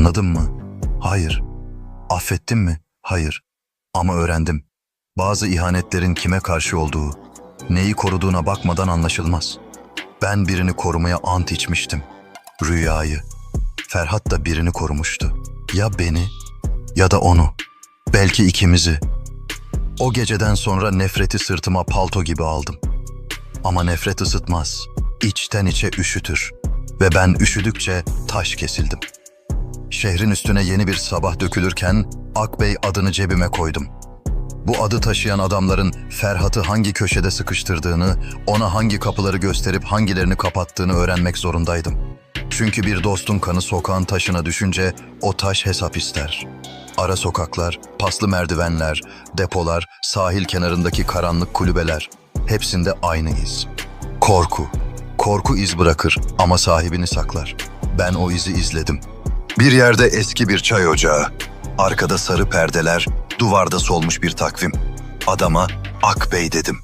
Anladın mı? Hayır. Affettim mi? Hayır. Ama öğrendim. Bazı ihanetlerin kime karşı olduğu, neyi koruduğuna bakmadan anlaşılmaz. Ben birini korumaya ant içmiştim. Rüyayı. Ferhat da birini korumuştu. Ya beni ya da onu. Belki ikimizi. O geceden sonra nefreti sırtıma palto gibi aldım. Ama nefret ısıtmaz. İçten içe üşütür. Ve ben üşüdükçe taş kesildim. Şehrin üstüne yeni bir sabah dökülürken Akbey adını cebime koydum. Bu adı taşıyan adamların Ferhat'ı hangi köşede sıkıştırdığını, ona hangi kapıları gösterip hangilerini kapattığını öğrenmek zorundaydım. Çünkü bir dostun kanı sokağın taşına düşünce o taş hesap ister. Ara sokaklar, paslı merdivenler, depolar, sahil kenarındaki karanlık kulübeler hepsinde aynı iz. Korku. Korku iz bırakır ama sahibini saklar. Ben o izi izledim. Bir yerde eski bir çay ocağı. Arkada sarı perdeler, duvarda solmuş bir takvim. Adama Akbey dedim.